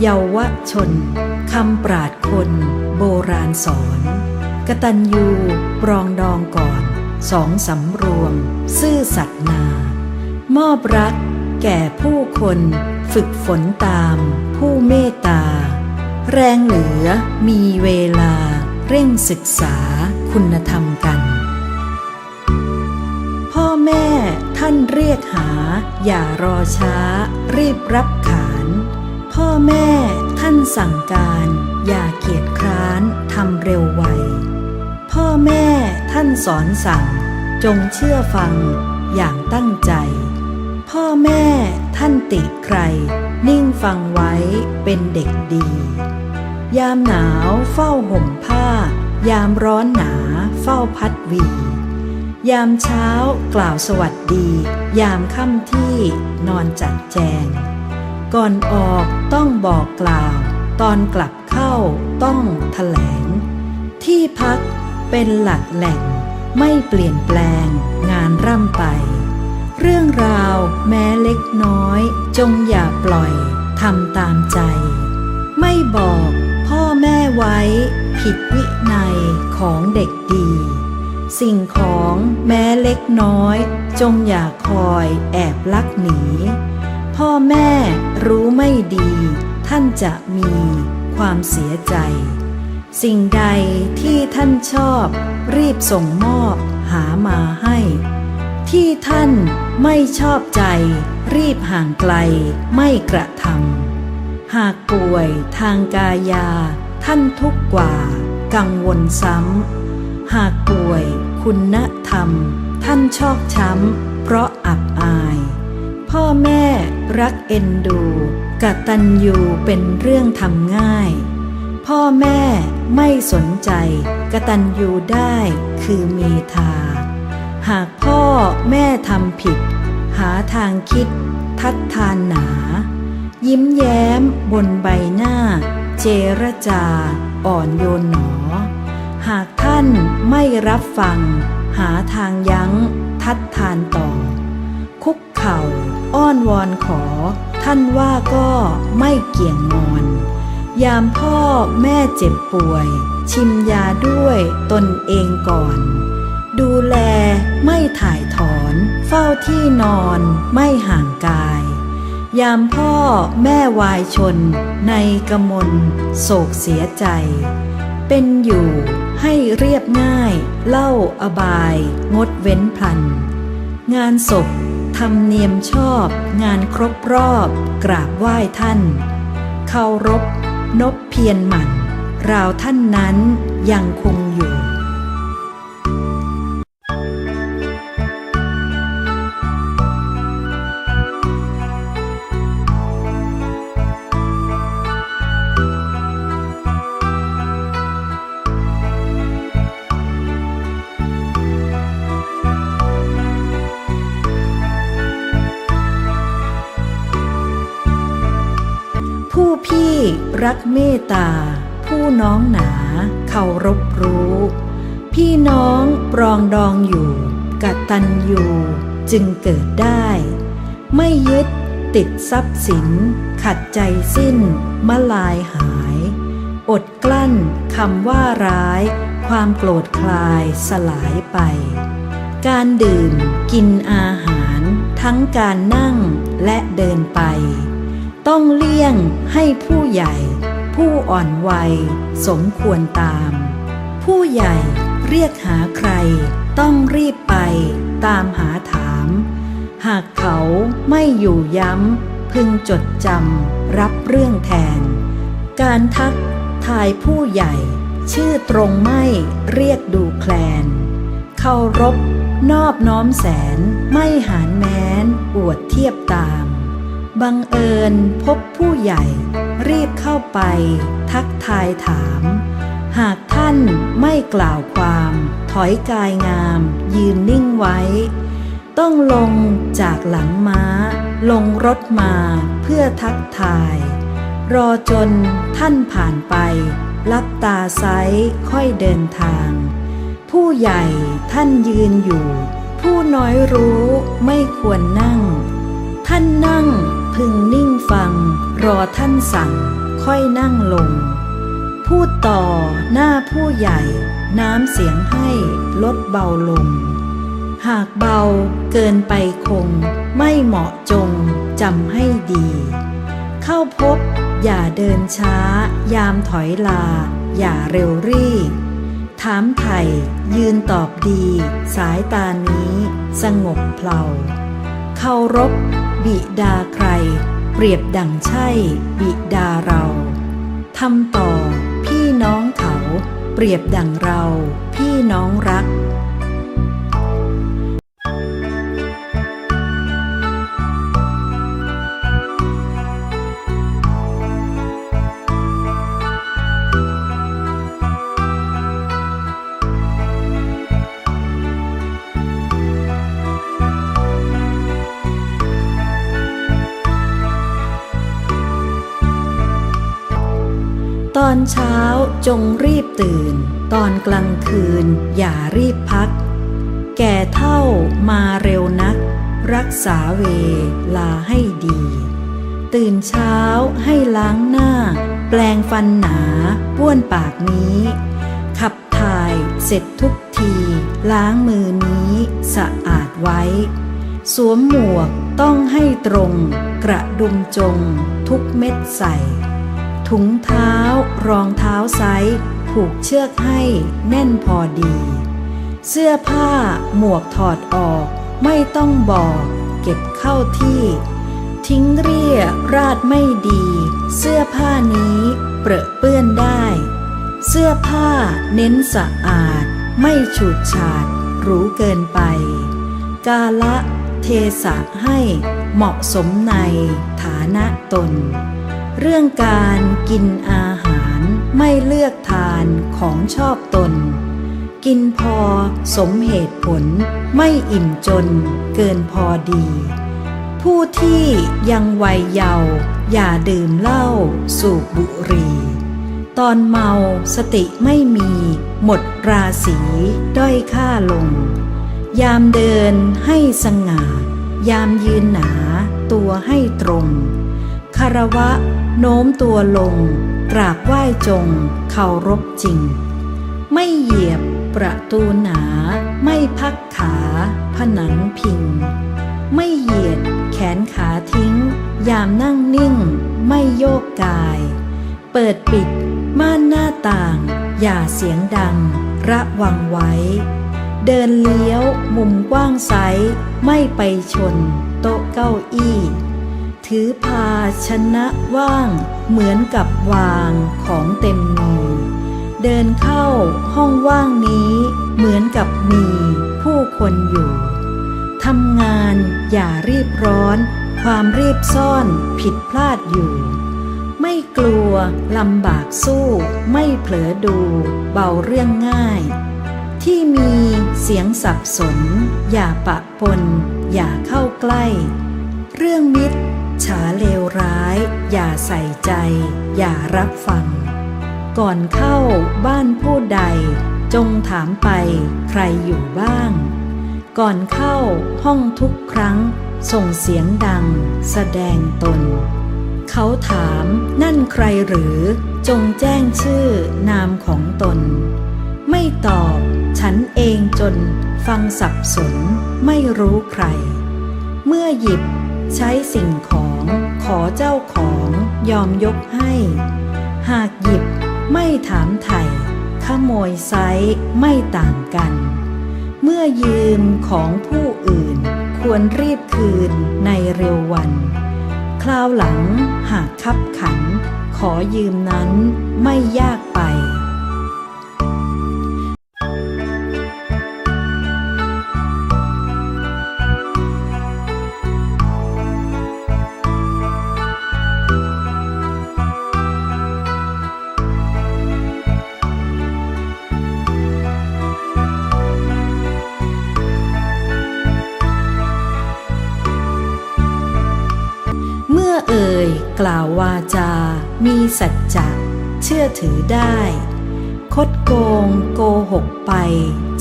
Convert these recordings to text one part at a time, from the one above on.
เยาวชนคำปราดคน โบราณสอนกตัญญูปรองดองก่อน สองสำรวม ซื่อสัตย์นา มอบรัก แก่ผู้คนฝึกฝนตาม ผู้เมตตา แรงเหลือมีเวลา เร่งศึกษาคุณธรรมกัน พ่อแม่ท่านเรียกหา อย่ารอช้า รีบรับขา พ่อแม่ท่านสั่งการ อย่าเกียจคร้านทำเร็วไว พ่อแม่ท่านสอนสั่ง จงเชื่อฟังอย่างตั้งใจ พ่อแม่ท่านติใคร นิ่งฟังไว้เป็นเด็กดี ยามหนาวเฝ้าห่มผ้า ยามร้อนหนาเฝ้าพัดวี ยามเช้ากล่าวสวัสดี ยามค่ำที่นอนจัดแจง ก่อนออกต้องบอกกล่าว ตอนกลับเข้าต้องแถลง ที่พักเป็นหลักแหล่ง ไม่เปลี่ยนแปลงงานร่ำไป เรื่องราวแม้เล็กน้อย จงอย่าปล่อยทำตามใจ ไม่บอกพ่อแม่ไว้ ผิดวินัยของเด็กดี สิ่งของแม้เล็กน้อย จงอย่าคอยแอบลักหนี พ่อแม่รู้ไม่ดี ท่านจะมีความเสียใจ สิ่งใดที่ท่านชอบ รีบส่งมอบหามาให้ ที่ท่านไม่ชอบใจ รีบห่างไกลไม่กระทำหากป่วยทางกายา ท่านทุกข์กว่า กังวลซ้ำหากป่วยคุณธรรม ท่านชอกช้ำเพราะอับอาย พ่อแม่รักเอ็นดูกตัญญูเป็นเรื่องทำง่าย พ่อแม่ไม่สนใจกตัญญูได้คือเมธาหากพ่อแม่ทำผิด หาทางคิด ทัดทานหนา ยิ้มแย้มบนใบหน้า เจรจา อ่อนโยนหนอ หากท่านไม่รับฟัง หาทางยั้ง ทัดทานต่อ เข่า อ้อนวอนขอ ท่านว่าก็ไม่เกี่ยงงอน ยามพ่อแม่เจ็บป่วย ชิมยาด้วยตนเองก่อน ดูแลไม่ถ่ายถอน เฝ้าที่นอนไม่ห่างกาย ยามพ่อแม่วายชน ในกมลโศกเสียใจ เป็นอยู่ให้เรียบง่าย เล่าอบาย งดเว้นพลัน งานศพ ทำเนียมชอบ งานครบรอบ กราบไหว้ท่าน เคารพ นบเพียรหมั่น ราวท่านนั้นยังคงอยู่ พี่รักเมตตา ผู้น้องหนาเคารพรู้ พี่น้องปรองดองอยู่กตัญญูจึงเกิดได้ ไม่ยึดติดทรัพย์สิน ขัดใจสิ้นมลายหาย อดกลั้นคำว่าร้าย ความโกรธคลายสลายไป การดื่มกินอาหาร ทั้งการนั่งและเดินไป ต้องเลี่ยงให้ผู้ใหญ่ ผู้อ่อนวัย สมควรตาม ผู้ใหญ่เรียกหาใคร ต้องรีบไปตามหาถาม หากเขาไม่อยู่ย้ำ พึงจดจำรับเรื่องแทน การทักทายผู้ใหญ่ ชื่อตรงไม่เรียกดูแคลนเคารพนอบน้อมแสนไม่หานแม้นอวดเทียบตา บังเอิญพบผู้ใหญ่รีบเข้าไป ทักทายถาม หากท่านไม่กล่าวความ ถอยกายงาม ยืนนิ่งไว้ ต้องลงจากหลังม้า ลงรถมาเพื่อทักทาย รอจนท่านผ่านไปลับตาไซค่อยเดินทาง ผู้ใหญ่ท่านยืนอยู่ ผู้น้อยรู้ไม่ควรนั่ง ท่านนั่ง พึงนิ่งฟัง รอท่านสั่ง ค่อยนั่งลง พูดต่อหน้าผู้ใหญ่ น้ำเสียงให้ลดเบาลง หากเบาเกินไปคง ไม่เหมาะจงจำให้ดี เข้าพบอย่าเดินช้า ยามถอยลา อย่าเร็วรีบถามไถ่ยืนตอบดี สายตานี้ สงบเพลา เคารพ บิดาใคร เปรียบดั่งใช่ บิดาเราทำต่อ พี่น้องเขา เปรียบดั่งเรา พี่น้องรัก ตอนเช้าจงรีบตื่น ตอนกลางคืนอย่ารีบพัก แก่เท่ามาเร็วนัก รักษาเวลาให้ดี ตื่นเช้าให้ล้างหน้า แปลงฟันหนาบ้วนปากนี้ ขับถ่ายเสร็จทุกที ล้างมือนี้สะอาดไว้ สวมหมวกต้องให้ตรง กระดุมจงทุกเม็ดใส่ ถุงเท้ารองเท้าไซส์ผูกเชือกให้แน่นพอดี เสื้อผ้าหมวกถอดออก ไม่ต้องบอก เก็บเข้าที่ ทิ้งเรียราดไม่ดี เสื้อผ้านี้เปรอะเปื้อนได้ เสื้อผ้าเน้นสะอาด ไม่ฉูดฉาดหรูเกินไป กาละเทศะให้เหมาะสมในฐานะตน เรื่องการกินอาหารไม่เลือกทานของชอบตน กินพอสมเหตุผลไม่อิ่มจนเกินพอดี ผู้ที่ยังวัยเยาว์อย่าดื่มเหล้าสูบบุหรี่ตอนเมาสติไม่มีหมดราศีด้อยค่าลง ยามเดินให้สง่า ยามยืนหนาตัวให้ตรง คารวะ โน้มตัวลง กราบไหว้จงเคารพจริง ไม่เหยียบประตูหนา ไม่พักขา ผนังพิง ไม่เหยียดแขนขาทิ้ง ยามนั่งนิ่ง ไม่โยกกาย เปิดปิด ม่านหน้าต่าง อย่าเสียงดัง ระวังไว้ เดินเลี้ยว มุมกว้างไซไม่ไปชน โต๊ะเก้าอี้ ถือภาชนะว่างเหมือนกับวางของเต็มมือเดินเข้าห้องว่างนี้เหมือนกับมีผู้คนอยู่ทำงานอย่ารีบร้อน ความรีบซ่อนผิดพลาดอยู่ ไม่กลัวลำบากสู้ไม่เผลอดูเบาเรื่องง่าย ที่มีเสียงสับสน อย่าปะปน อย่าเข้าใกล้ เรื่องมิตร ฉาเลวร้าย อย่าใส่ใจ อย่ารับฟัง ก่อนเข้าบ้านผู้ใด จงถามไปใครอยู่บ้าง ก่อนเข้าห้องทุกครั้ง ส่งเสียงดัง แสดงตน เขาถามนั่นใครหรือ จงแจ้งชื่อนามของตน ไม่ตอบ ฉันเองจนฟังสับสนไม่รู้ใคร เมื่อหยิบใช้สิ่งของ อเจ้าของยอมยกให้ หากหยิบไม่ถามไถ่ขโมยไซส์ไม่ต่างกัน เมื่อยืมของผู้อื่นควรรีบคืนในเร็ววัน คราวหลังหากคับขัน ขอยืมนั้นไม่ยากไป สัจจะเชื่อถือได้ คดโกงโกหกไป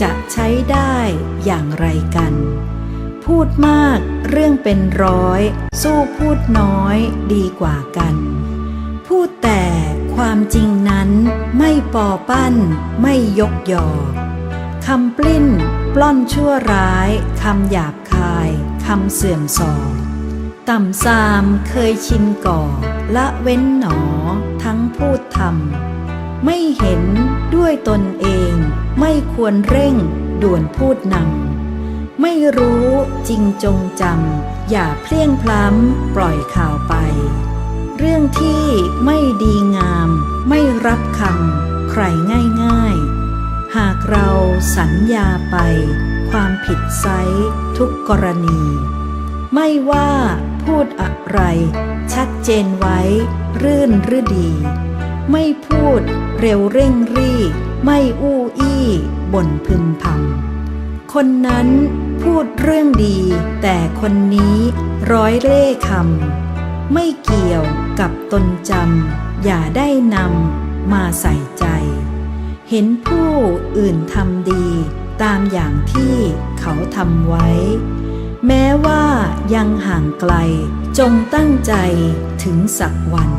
จะใช้ได้อย่างไรกัน พูดมากเรื่องเป็นร้อย สู้พูดน้อยดีกว่ากัน พูดแต่ความจริงนั้นไม่ปอปั้นไม่ยกยอคำปลิ้น ปล้อนชั่วร้าย คำหยาบคาย คำเสื่อมสอง ต่ำซามเคยชินก่อ ละเว้นหนอ ทั้งพูดทำไม่เห็นด้วยตนเอง ไม่ควรเร่งด่วนพูดนำไม่รู้จริงจงจำอย่าเพลี่ยงพล้ำปล่อยข่าวไป เรื่องที่ไม่ดีงาม ไม่รับคำใครง่ายๆหากเราสัญญาไป ความผิดไซทุกกรณี ไม่ว่า พูดอะไร ชัดเจนไว้ รื่นรือดี ไม่พูดเร็วเร่งรีไม่อู้อี้บ่นพึมพำคนนั้นพูดเรื่องดี แต่คนนี้ร้อยเล่คำไม่เกี่ยวกับตนจำอย่าได้นำมาใส่ใจ เห็นผู้อื่นทำดี ตามอย่างที่เขาทำไว้ แม้ว่ายังห่างไกลจงตั้งใจถึงสักวัน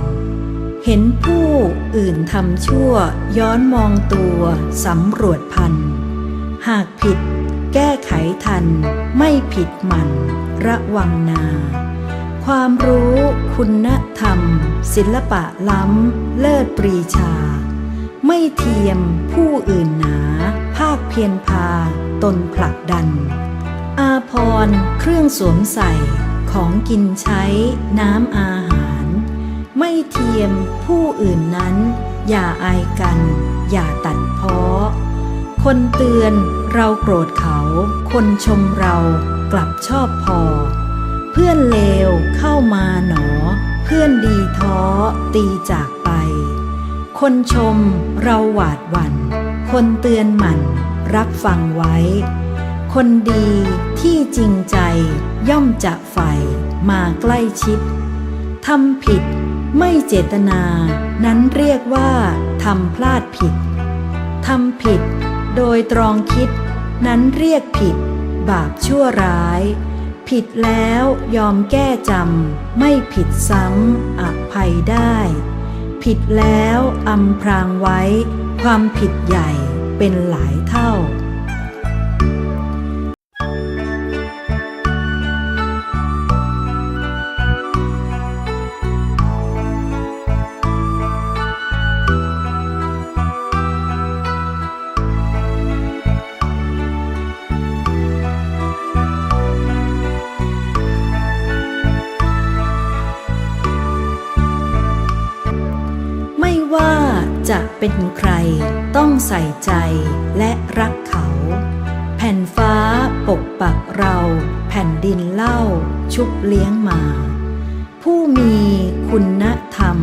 เห็นผู้อื่นทำชั่วย้อนมองตัวสำรวจพัน หากผิดแก้ไขทัน ไม่ผิดมัน ระวังนา ความรู้คุณธรรม ศิลปะล้ำ เลิศปรีชา ไม่เทียมผู้อื่นหนา ภาคเพียรพา ตนผลักดัน พรเครื่องสวมใส่ของกินใช้น้ำอาหาร ไม่เทียมผู้อื่นนั้น อย่าอายกัน อย่าตัดเพ้อ คนเตือนเราโกรธเขา คนชมเรากลับชอบพอ เพื่อนเลวเข้ามาหนอ เพื่อนดีท้อตีจากไป คนชมเราหวาดหวัน่น คนเตือนหมั่นรับฟังไว้ คนดีที่จริงใจย่อมจะใฝ่มาใกล้ชิดทำผิดไม่เจตนา นั้นเรียกว่าทำพลาดผิดทำผิด โดยตรองคิด นั้นเรียกผิด บาปชั่วร้าย ผิดแล้วยอมแก้จำไม่ผิดซ้ำอภัยได้ ผิดแล้วอำพรางไว้ ความผิดใหญ่เป็นหลายเท่า เป็นใคร ต้องใส่ใจและรักเขา แผ่นฟ้าปกปักเรา แผ่นดินเล่าชุบเลี้ยงมา ผู้มีคุณธรรม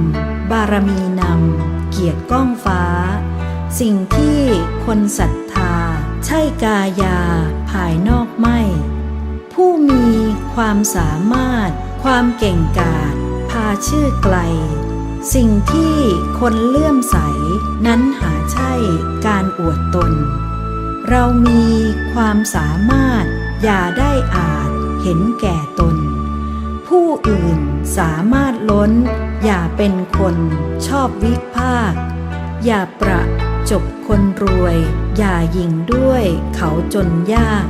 บารมีนำเกียรติก้องฟ้า สิ่งที่คนศรัทธา ใช่กายาภายนอกไม่ ผู้มีความสามารถ ความเก่งกาจพาชื่อไกล สิ่งที่คนเลื่อมใสนั้นหาใช่การอวดตน เรามีความสามารถอย่าได้อาจเห็นแก่ตน ผู้อื่นสามารถล้น อย่าเป็นคนชอบวิพากอย่าประจบคนรวย อย่ายิงด้วยเขาจนยาก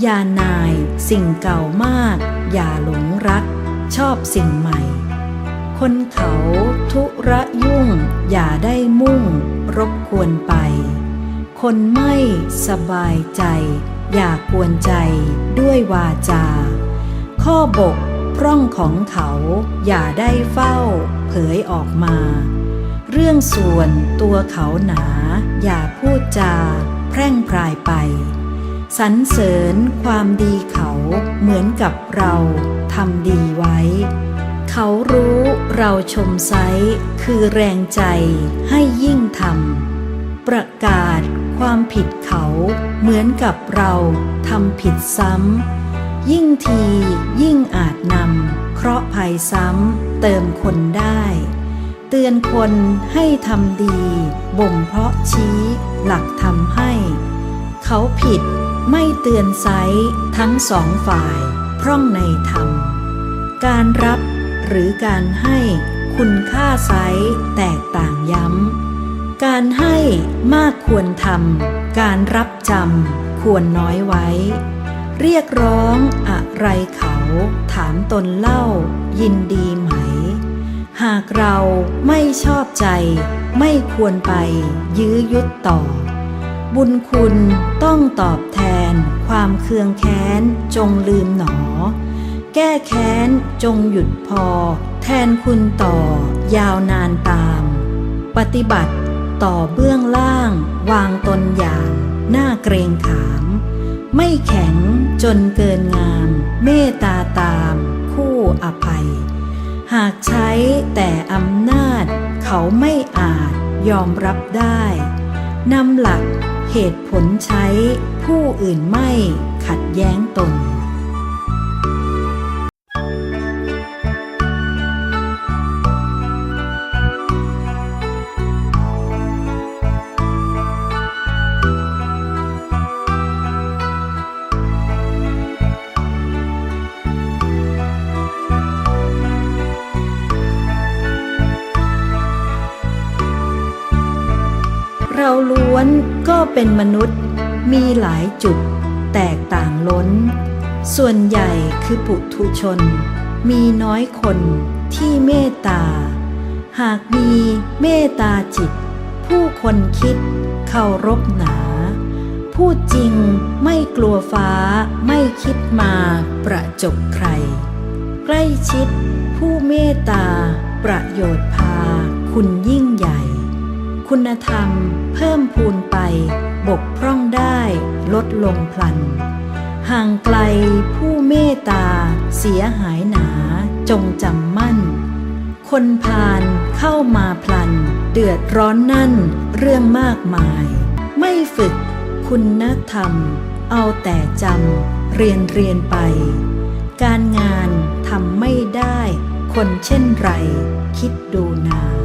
อย่านายสิ่งเก่ามาก อย่าหลงรัก ชอบสิ่งใหม่ คนเขาทุระยุ่ง อย่าได้มุ่ง รบกวนไป คนไม่สบายใจ อย่ากวนใจด้วยวาจา ข้อบกพร่องของเขาอย่าได้เฝ้า เผยออกมา เรื่องส่วนตัวเขาหนา อย่าพูดจา แพร่งพรายไปสรรเสริญความดีเขาเหมือนกับเราทำดีไว้ เขารู้เราชมไซคือแรงใจให้ยิ่งทำประกาศความผิดเขาเหมือนกับเราทำผิดซ้ำยิ่งทียิ่งอาจนำเคราะห์ภัยซ้ำเติมคนได้ เตือนคนให้ทำดี บ่มเพาะชี้หลักทำให้ เขาผิดไม่เตือนไซทั้งสองฝ่าย พร่องในธรรม การรับ หรือการให้คุณค่าไซแตกต่างย้ำ การให้มากควรทำการรับจำควรน้อยไว้ เรียกร้องอะไรเขา ถามตนเล่า ยินดีไหม หากเราไม่ชอบใจ ไม่ควรไปยื้อยุดต่อ บุญคุณต้องตอบแทน ความเคืองแค้นจงลืมหนอ แก้แค้นจงหยุดพอ แทนคุณต่อ ยาวนานตาม ปฏิบัติต่อเบื้องล่าง วางตนอย่างหน้าเกรงขาม ไม่แข็งจนเกินงาม เมตตาตาม คู่อภัย หากใช้แต่อำนาจ เขาไม่อาจยอมรับได้นำหลักเหตุผลใช้ผู้อื่นไม่ขัดแย้งตน มนุษย์มีหลายจุดแตกต่างล้น ส่วนใหญ่คือปุถุชน มีน้อยคนที่เมตตา หากมีเมตตาจิต ผู้คนคิดเคารพหนา พูดจริงไม่กลัวฟ้าไม่คิดมาประจบใคร ใกล้ชิดผู้เมตตาประโยชน์พาคุณยิ่งใหญ่ คุณธรรมเพิ่มพูนไป บกพร่องได้ลดลงพลัน ห่างไกลผู้เมตตา เสียหายหนาจงจำมั่น คนพาลเข้ามาพลัน เดือดร้อนนั่นเรื่องมากมาย ไม่ฝึกคุณธรรม เอาแต่จำเรียนเรียนไป การงานทำไม่ได้ คนเช่นไร คิดดูนา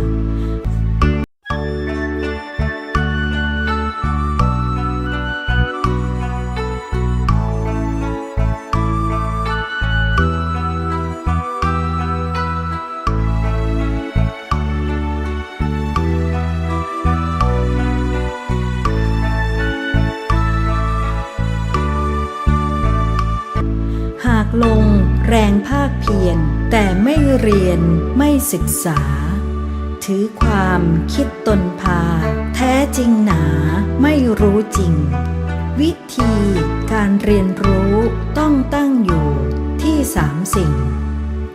ลง แรงภาคเพียรแต่ไม่เรียนไม่ศึกษา ถือความคิดตนพา แท้จริงหนาไม่รู้จริง วิธีการเรียนรู้ต้องตั้งอยู่ที่สามสิ่ง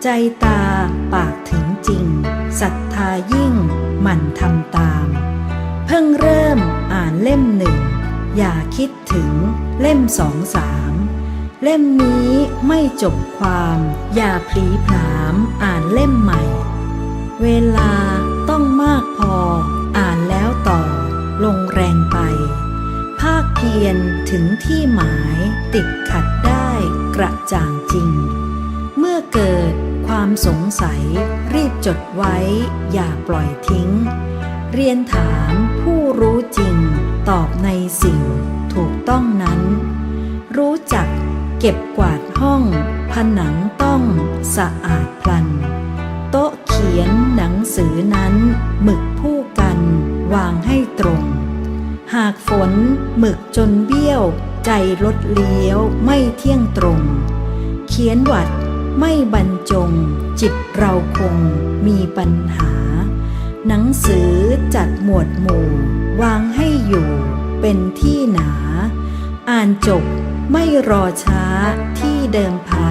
ใจตาปากถึงจริงศรัทธายิ่งหมั่นทำตาม เพิ่งเริ่มอ่านเล่มหนึ่งอย่าคิดถึงเล่มสองสาม เล่มนี้ไม่จบความ อย่าพลีผลามอ่านเล่มใหม่ เวลาต้องมากพอ อ่านแล้วต่อ ลงแรงไป ภาคเพียรถึงที่หมายติดขัดได้กระจ่างจริง เมื่อเกิดความสงสัยรีบจดไว้ อย่าปล่อยทิ้ง เรียนถามผู้รู้จริง ตอบในสิ่งถูกต้องนั้น รู้จัก เก็บกวาดห้อง ผนังต้องสะอาดพลัน โต๊ะเขียนหนังสือนั้นหมึกผู้กันวางให้ตรง หากฝนหมึกจนเบี้ยว ใจลดเลี้ยวไม่เที่ยงตรง เขียนหวัดไม่บรรจง จิตเราคงมีปัญหา หนังสือจัดหมวดหมู่ วางให้อยู่เป็นที่หนา อ่านจบ ไม่รอช้าที่เดิมพา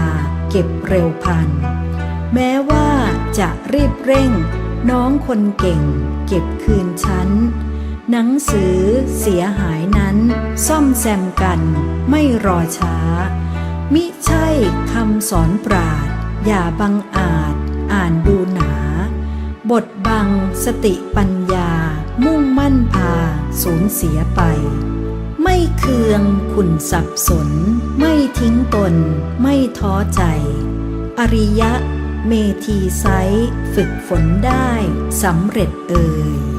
เก็บเร็วพัน แม้ว่าจะรีบเร่ง น้องคนเก่ง เก็บคืนชั้น หนังสือเสียหายนั้น ซ่อมแซมกัน ไม่รอช้า มิใช่คำสอนปราด อย่าบังอาจอ่านดูหนา บทบังสติปัญญามุ่งมั่นพาสูญเสียไป ไม่เคืองขุนสับสน ไม่ทิ้งตน ไม่ท้อใจ อริยะ เมธีไซฝึกฝนได้สำเร็จเอ่ย